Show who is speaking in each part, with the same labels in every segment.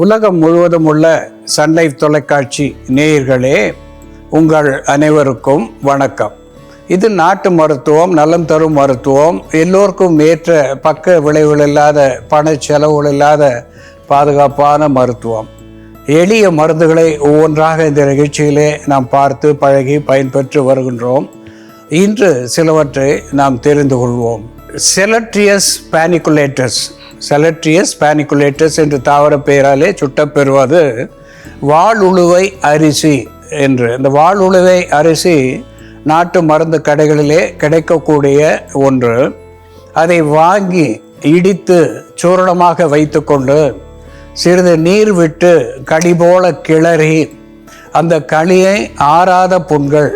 Speaker 1: உலகம் முழுவதும் உள்ள சன்லைஃப் தொலைக்காட்சி நேயர்களே உங்கள் அனைவருக்கும் வணக்கம். இது நாட்டு மருத்துவம் நலம் தரும் மருத்துவம். எல்லோருக்கும் ஏற்ற பக்க விளைவுகள் இல்லாத பண செலவுகள் இல்லாத பாதுகாப்பான மருத்துவம். எளிய மருந்துகளை ஒவ்வொன்றாக இந்த நிகழ்ச்சியிலே நாம் பார்த்து பழகி பயன்பெற்று வருகின்றோம். இன்று சிலவற்றை நாம் தெரிந்து கொள்வோம். செலட்ரியஸ் பேனிகுலேட்டர்ஸ் செலட்ரியஸ் பேனிகுலேட்டர்ஸ் என்று தாவர பெயராலே சுட்டப்பெறுவது வாழுழுவை அரிசி என்று. இந்த வாழுழுவை அரிசி நாட்டு மருந்து கடைகளிலே கிடைக்கக்கூடிய ஒன்று. அதை வாங்கி இடித்து சூரணமாக வைத்துக்கொண்டு சிறிது நீர் விட்டு களி போல கிளறி அந்த களியை ஆறாத புண்கள்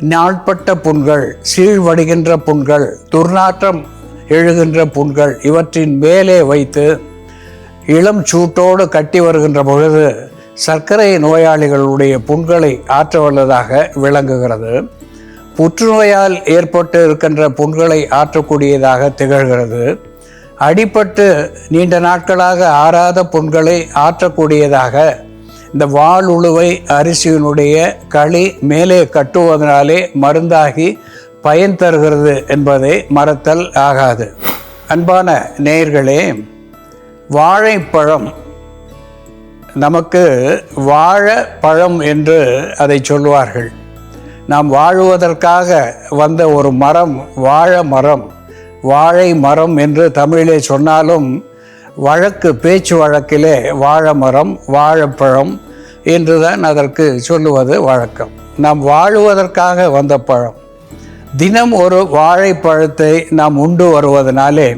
Speaker 1: நாட்பட்ட புண்கள் சீழ்வடுகின்ற புண்கள் துர்நாற்றம் எழுகின்ற புண்கள் இவற்றின் மேலே வைத்து இளம் சூட்டோடு கட்டி வருகின்ற பொழுது சர்க்கரை நோயாளிகளுடைய புண்களை ஆற்ற வல்லதாக விளங்குகிறது. புற்றுநோயால் ஏற்பட்டு இருக்கின்ற புண்களை ஆற்றக்கூடியதாக திகழ்கிறது. அடிப்பட்டு நீண்ட நாட்களாக ஆறாத புண்களை ஆற்றக்கூடியதாக இந்த வாள் உழுவை அரிசியினுடைய களி மேலே கட்டுவதனாலே மருந்தாகி பயன் தருகிறது என்பதை மறத்தல் ஆகாது. அன்பான நேயர்களே வாழைப்பழம் நமக்கு வாழைப்பழம் என்று அதை சொல்வார்கள் நாம் வாழுவதற்காக வந்த ஒரு மரம் வாழை மரம் வாழை மரம் என்று தமிழிலே சொன்னாலும் வழக்கு பேச்சு வழக்கிலே வாழை மரம் வாழைப்பழம் என்றுதான் அதற்கு சொல்லுவது வழக்கம். நாம் வாழுவதற்காக வந்த பழம். தினம் ஒரு வாழைப்பழத்தை நாம் உண்டு வருவதனாலே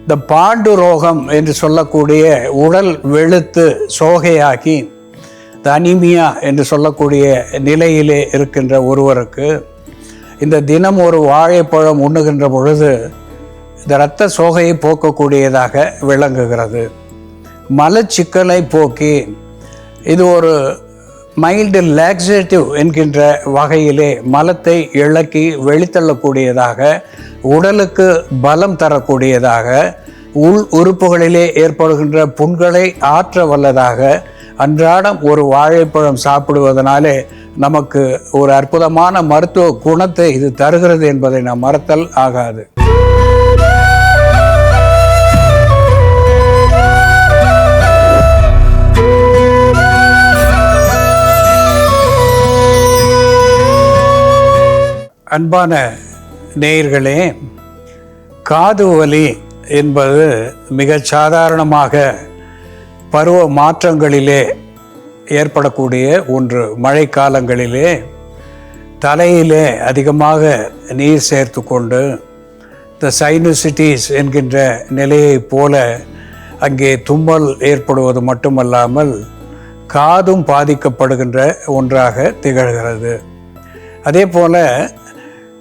Speaker 1: இந்த பாண்டு ரோகம் என்று சொல்லக்கூடிய உடல் வெளுத்து சோகையாகி இந்த அனிமியா என்று சொல்லக்கூடிய நிலையிலே இருக்கின்ற ஒருவருக்கு இந்த தினம் ஒரு வாழைப்பழம் உண்ணுகின்ற பொழுது இந்த இரத்த சோகையை போக்கக்கூடியதாக விளங்குகிறது. மலச்சிக்கலை போக்கி இது ஒரு மைல்டு லாக்ஸேட்டிவ் என்கின்ற வகையிலே மலத்தை இழக்கி வெளித்தள்ளக்கூடியதாக உடலுக்கு பலம் தரக்கூடியதாக உள் உறுப்புகளிலே ஏற்படுகின்ற புண்களை ஆற்ற வல்லதாக அன்றாடம் ஒரு வாழைப்பழம் சாப்பிடுவதனாலே நமக்கு ஒரு அற்புதமான மருத்துவ குணத்தை இது தருகிறது என்பதை நாம் மறத்தல் ஆகாது. அன்பான நேயர்களே காது வலி என்பது மிக சாதாரணமாக பருவ மாற்றங்களிலே ஏற்படக்கூடிய ஒன்று. மழை காலங்களிலே தலையிலே அதிகமாக நீர் சேர்த்து கொண்டு இந்த சைனசிட்டிஸ் என்கின்ற நிலையைப் போல அங்கே தும்மல் ஏற்படுவது மட்டுமல்லாமல் காதும் பாதிக்கப்படுகின்ற ஒன்றாக திகழ்கிறது. அதே போல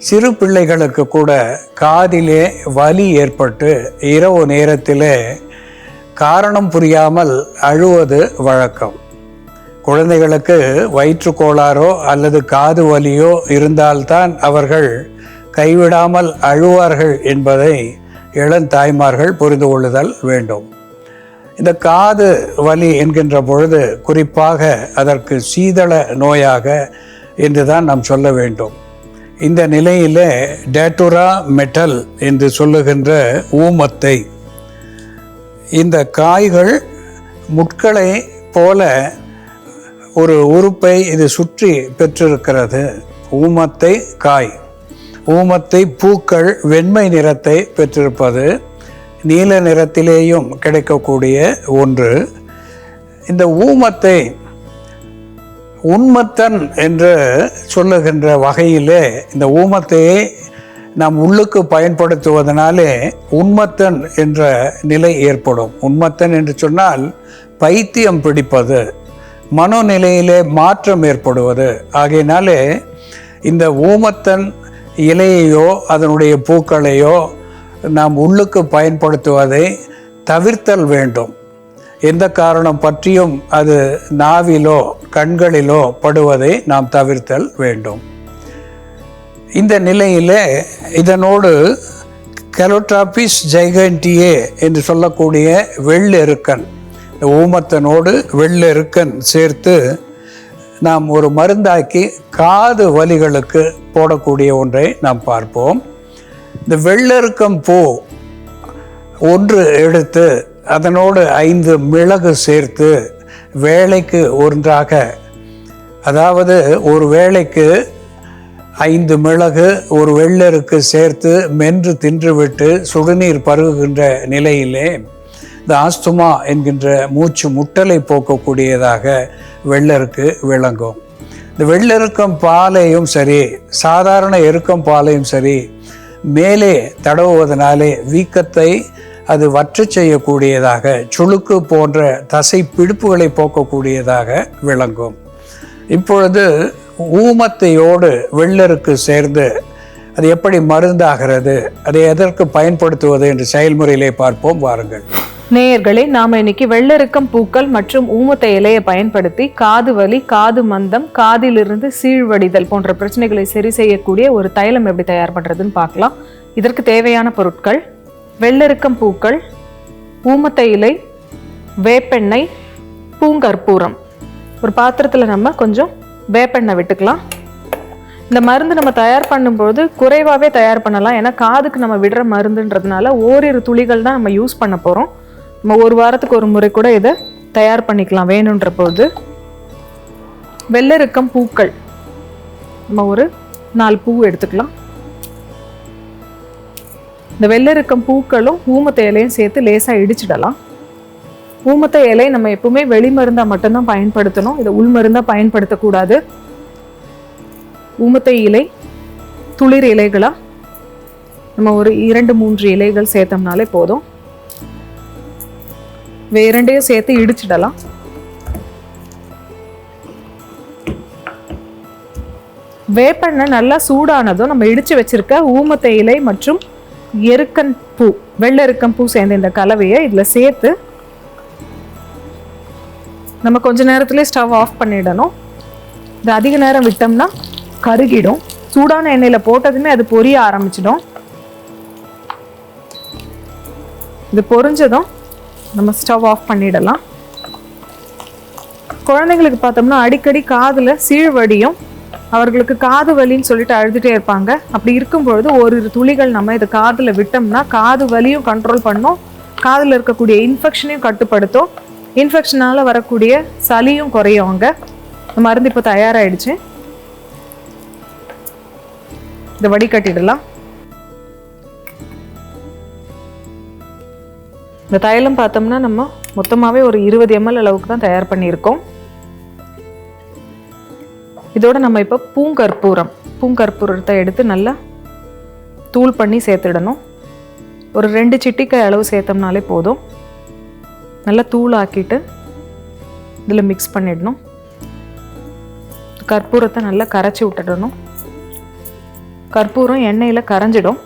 Speaker 1: சிறு பிள்ளைகளுக்கு கூட காதிலே வலி ஏற்பட்டு இரவு நேரத்திலே காரணம் புரியாமல் அழுவது வழக்கம். குழந்தைகளுக்கு வயிற்று கோளாறோ அல்லது காது வலியோ இருந்தால்தான் அவர்கள் கைவிடாமல் அழுவார்கள் என்பதை இளந்தாய்மார்கள் புரிந்து கொள்ளுதல் வேண்டும். இந்த காது வலி என்கின்ற பொழுது குறிப்பாக அதற்கு சீதள நோயாக என்றுதான் நாம் சொல்ல வேண்டும். இந்த நிலையில் டேட்டுரா மெட்டல் என்று சொல்லுகின்ற ஊமத்தை இந்த காய்கள் முட்களை போல ஒரு உறுப்பை இது சுற்றி பெற்றிருக்கிறது. ஊமத்தை காய். ஊமத்தை பூக்கள் வெண்மை நிறத்தை பெற்றிருப்பது நீல நிறத்திலேயும் கிடைக்கக்கூடிய ஒன்று. இந்த ஊமத்தை உண்மத்தன் என்று சொல்லுகின்ற வகையிலே இந்த ஊமத்தையே நாம் உள்ளுக்கு பயன்படுத்துவதனாலே உண்மத்தன் என்ற நிலை ஏற்படும். உண்மத்தன் என்று சொன்னால் பைத்தியம் பிடிப்பது மனோநிலையிலே மாற்றம் ஏற்படுவது. ஆகையினாலே இந்த ஊமத்தன் இலையையோ அதனுடைய பூக்களையோ நாம் உள்ளுக்கு பயன்படுத்துவதை தவிர்த்தல் வேண்டும். எந்த காரணம் பற்றியும் அது நாவிலோ கண்களிலோ படுவதை நாம் தவிர்த்தல் வேண்டும். இந்த நிலையிலே இதனோடு கெலோட்ராபிஸ் ஜைகண்டியே என்று சொல்லக்கூடிய வெள்ளெருக்கன் இந்த ஊமத்தனோடு வெள்ளெருக்கன் சேர்த்து நாம் ஒரு மருந்தாக்கி காது வலிகளுக்கு போடக்கூடிய ஒன்றை நாம் பார்ப்போம். இந்த வெள்ளெருக்கம் பூ ஒன்று எடுத்து அதனோடு ஐந்து மிளகு சேர்த்து வேலைக்கு ஒன்றாக அதாவது ஒரு வேளைக்கு ஐந்து மிளகு ஒரு வெள்ளருக்கு சேர்த்து மென்று தின்றுவிட்டு சுடுநீர் பருகுகின்ற நிலையிலே இந்த ஆஸ்துமா என்கின்ற மூச்சு முட்டலை போக்கக்கூடியதாக வெள்ளருக்கு விளங்கும். இந்த வெள்ளெருக்கம் பாலையும் சரி சாதாரண எருக்கம் பாலையும் சரி மேலே தடவுவதனாலே வீக்கத்தை அது வற்று செய்யக்கூடியதாக சுளுக்கு போன்ற தசை பிடிப்புகளை போக்கக்கூடியதாக விளங்கும். இப்பொழுது ஊமத்தையோடு வெள்ளருக்கு சேர்ந்து அது எப்படி மருந்தாகிறது அதை எதற்கு பயன்படுத்துவது என்று செயல்முறையிலே பார்ப்போம் வாருங்கள்.
Speaker 2: நேயர்களே நாம் இன்னைக்கு வெள்ளருக்கம் பூக்கள் மற்றும் ஊமத்தை இலையை பயன்படுத்தி காது வலி காது மந்தம் காதிலிருந்து சீழ்வடிதல் போன்ற பிரச்சனைகளை சரி செய்யக்கூடிய ஒரு தைலம் எப்படி தயார் பண்ணுறதுன்னு பார்க்கலாம். இதற்கு தேவையான பொருட்கள் வெள்ளெருக்கம் பூக்கள் ஊமத்த இலை வேப்பெண்ணெய் பூங்கற்பூரம். ஒரு பாத்திரத்தில் நம்ம கொஞ்சம் வேப்பெண்ணெய் விட்டுக்கலாம். இந்த மருந்து நம்ம தயார் பண்ணும்போது குறைவாகவே தயார் பண்ணலாம். ஏன்னா காதுக்கு நம்ம விடுற மருந்துன்றதுனால ஓரிரு துளிகள் தான் நம்ம யூஸ் பண்ண போகிறோம் நம்ம ஒரு வாரத்துக்கு ஒரு முறை கூட இதை தயார் பண்ணிக்கலாம் வேணுன்ற போது. வெள்ளெருக்கம் பூக்கள். நம்ம ஒரு நாலு பூ எடுத்துக்கலாம். இந்த வெள்ளெருக்கம் பூக்களும் ஊமத்தை இலையும் சேர்த்து லேசாக இடிச்சிடலாம். ஊமத்தை இலை நம்ம எப்பவுமே வெளி மருந்தாக மட்டும்தான் பயன்படுத்தணும். இதை உள் மருந்தாக பயன்படுத்தக்கூடாது. ஊமத்தை இலை துளிர் இலைகளாக நம்ம ஒரு இரண்டு மூன்று இலைகள் சேர்த்தோம்னாலே போதும். வேரண்டையும் சேர்த்து இடிச்சிடலாம். வேப்பெண்ணெய் நல்லா சூடானதும் நம்ம இடித்து வச்சிருக்க ஊமத்தை இலை மற்றும் எருக்கன் பூ வெள்ளெருக்கம் பூ சேர்ந்த இந்த கலவையை இதில் சேர்த்து நம்ம கொஞ்ச நேரத்துலேயே ஸ்டவ் ஆஃப் பண்ணிடணும். இது அதிக நேரம் விட்டோம்னா கருகிடும். சூடான எண்ணெயில் போட்டதுமே அது பொரிய ஆரம்பிச்சிடும். இது பொரிஞ்சதும் நம்ம ஸ்டவ் ஆஃப் பண்ணிடலாம். குழந்தைங்களுக்கு பார்த்தோம்னா அடிக்கடி காதில் சீழ்வடியும். அவர்களுக்கு காது வலின்னு சொல்லிட்டு அழுதுகிட்டே இருப்பாங்க. அப்படி இருக்கும்பொழுது ஒரு துளிகள் நம்ம இது காதில் விட்டோம்னா காது வலியும் கண்ட்ரோல் பண்ணும். காதில் இருக்கக்கூடிய இன்ஃபெக்ஷனையும் கட்டுப்படுத்தும். இன்ஃபெக்ஷனால் வரக்கூடிய சளியும் குறையும் அங்கே. இந்த மருந்து இப்போ தயாராகிடுச்சு இதை வடிகட்டிடலாம். இந்த தைலம் பார்த்தோம்னா நம்ம மொத்தமாகவே ஒரு இருபது எம்எல் அளவுக்கு தான் தயார் பண்ணியிருக்கோம். இதோட நம்ம இப்போ பூங்கற்பூரம். பூங்கற்பூரத்தை எடுத்து நல்லா தூள் பண்ணி சேர்த்துடணும். ஒரு ரெண்டு சிட்டிக்காய் அளவு சேர்த்தோம்னாலே போதும். நல்லா தூள் ஆக்கிட்டு இதில் மிக்ஸ் பண்ணிடணும். கற்பூரத்தை நல்லா கரைச்சி விட்டுடணும். கற்பூரம் எண்ணெயில் கரைஞ்சிடும்.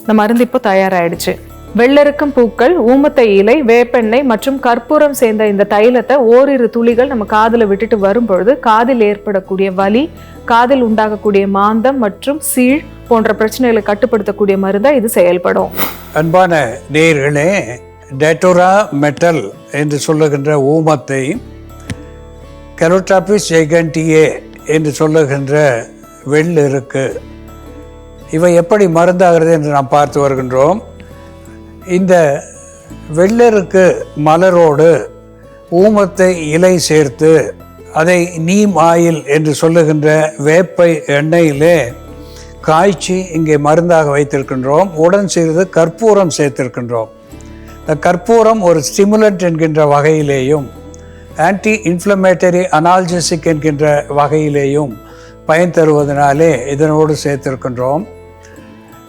Speaker 2: இந்த மருந்து இப்போ தயாராகிடுச்சு வெள்ளருக்கும் பூக்கள் ஊமத்தை இலை வேப்பெண்ணெய் மற்றும் கற்பூரம் சேர்ந்த இந்த தைலத்தை ஓரிரு துளிகள் நம்ம காதில் விட்டுட்டு வரும்பொழுது காதில் ஏற்படக்கூடிய வலி காதில் உண்டாகக்கூடிய மாந்தம் மற்றும் சீழ் போன்ற பிரச்சனைகளை கட்டுப்படுத்தக்கூடிய மருந்தாக இது செயல்படும்.
Speaker 1: அன்பான நேர்களே டேட்டோரா மெட்டல் என்று சொல்லுகின்ற ஊமத்தை கெரோட்டாபிஸ் ஜெய்கண்டியே என்று சொல்லுகின்ற வெள்ளெருக்கு இவை எப்படி மருந்தாகிறது என்று நாம் பார்த்து வருகின்றோம். இந்த வெள்ளருக்கு மலரோடு ஊமத்தை இலை சேர்த்து அதை நீம் ஆயில் என்று சொல்லுகின்ற வேப்பை எண்ணெயிலே காய்ச்சி இங்கே மருந்தாக வைத்திருக்கின்றோம். உடன் சிறிது கற்பூரம் சேர்த்திருக்கின்றோம். இந்த கற்பூரம் ஒரு ஸ்டிமுலண்ட் என்கின்ற வகையிலேயும் ஆன்டி இன்ஃப்ளமேட்டரி அனால்ஜெசிக் என்கின்ற வகையிலேயும் பயன் தருவதனாலே இதனோடு சேர்த்திருக்கின்றோம்.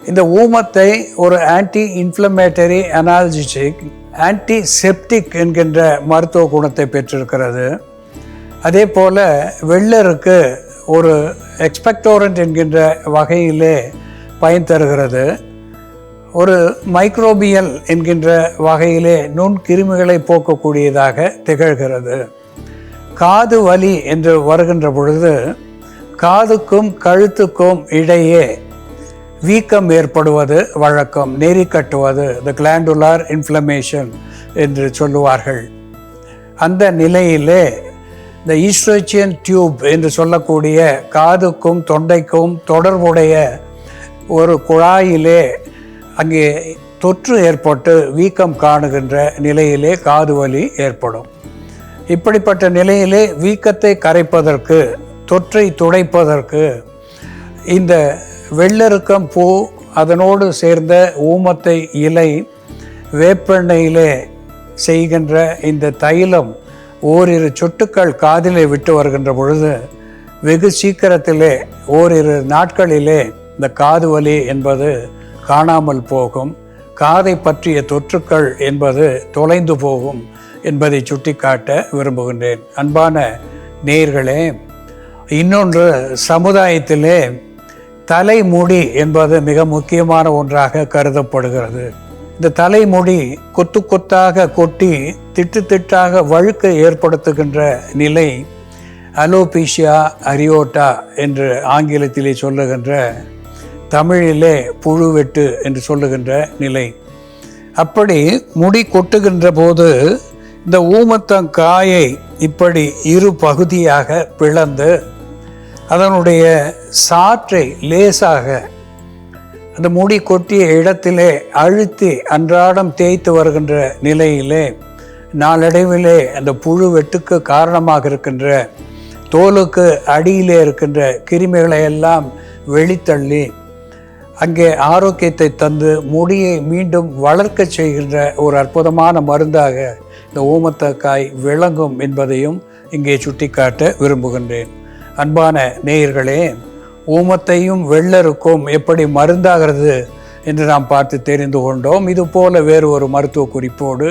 Speaker 1: இந்த ஊமத்தை ஒரு anti inflammatory analgesic antiseptic என்கின்ற மருத்துவ குணத்தை பெற்றிருக்கிறது. அதே போல் வெள்ளருக்கு ஒரு எக்ஸ்பெக்டோரண்ட் என்கின்ற வகையிலே பயன் தருகிறது. ஒரு மைக்ரோபியல் என்கின்ற வகையிலே நுண்கிருமிகளை போக்கக்கூடியதாக திகழ்கிறது. காது வலி என்று வருகின்ற பொழுது காதுக்கும் கழுத்துக்கும் இடையே வீக்கம் ஏற்படுவது வழக்கம் நெறி கட்டுவது த கிளாண்டுலார் இன்ஃப்ளமேஷன் என்று சொல்லுவார்கள். அந்த நிலையிலே இந்த ஈஸ்ட்ரோச்சியன் டியூப் என்று சொல்லக்கூடிய காதுக்கும் தொண்டைக்கும் தொடர்புடைய ஒரு குழாயிலே அங்கே தொற்று ஏற்பட்டு வீக்கம் காணுகின்ற நிலையிலே காது வலி ஏற்படும். இப்படிப்பட்ட நிலையிலே வீக்கத்தை கரைப்பதற்கு தொற்றை துடைப்பதற்கு இந்த வெள்ளருக்கம் பூ அதனோடு சேர்ந்த ஊமத்தை இலை வேப்பெண்ணெயிலே செய்கின்ற இந்த தைலம் ஓரிரு சொட்டுக்கள் காதிலே விட்டு வருகின்ற பொழுது வெகு சீக்கிரத்திலே ஓரிரு நாட்களிலே இந்த காது வலி என்பது காணாமல் போகும். காதை பற்றிய தொற்றுக்கள் என்பது தொலைந்து போகும் என்பதை சுட்டிக்காட்ட விரும்புகின்றேன். அன்பான நேர்களே இன்னொன்று சமுதாயத்திலே தலைமுடி என்பது மிக முக்கியமான ஒன்றாக கருதப்படுகிறது. இந்த தலைமுடி கொத்து கொத்தாக கொட்டி திட்டு திட்டாக வழுக்கை ஏற்படுத்துகின்ற நிலை அலோபீஷியா அரியோட்டா என்று ஆங்கிலத்திலே சொல்லுகின்ற தமிழிலே புழுவெட்டு என்று சொல்லுகின்ற நிலை. அப்படி முடி கொட்டுகின்ற போது இந்த ஊமத்தங்காயை இப்படி இரு பகுதியாக பிளந்து அதனுடைய சாற்றை லேசாக அந்த முடி கொட்டிய இடத்திலே அழுத்தி அன்றாடம் தேய்த்து வருகின்ற நிலையிலே நாளடைவிலே அந்த புழு வெட்டுக்கு காரணமாக இருக்கின்ற தோலுக்கு அடியிலே இருக்கின்ற கிருமிகளை எல்லாம் வெளித்தள்ளி அங்கே ஆரோக்கியத்தை தந்து முடியை மீண்டும் வளர்க்க செய்கின்ற ஒரு அற்புதமான மருந்தாக இந்த ஓமத்தக்காய் விளங்கும் என்பதையும் இங்கே சுட்டிக்காட்ட விரும்புகின்றேன். அன்பான நேயர்களே ஊமத்தையும் வெள்ளருக்கும் எப்படி மருந்தாகிறது என்று நாம் பார்த்து தெரிந்து கொண்டோம். இது போல வேறு ஒரு மருத்துவ குறிப்போடு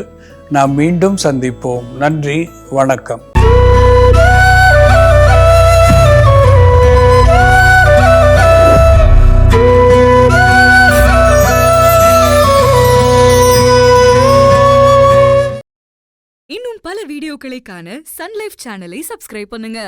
Speaker 1: நாம் மீண்டும் சந்திப்போம். நன்றி வணக்கம்.
Speaker 3: இன்னும் பல வீடியோக்களை காண சன்லைஃப் சேனலை சப்ஸ்கிரைப் பண்ணுங்க.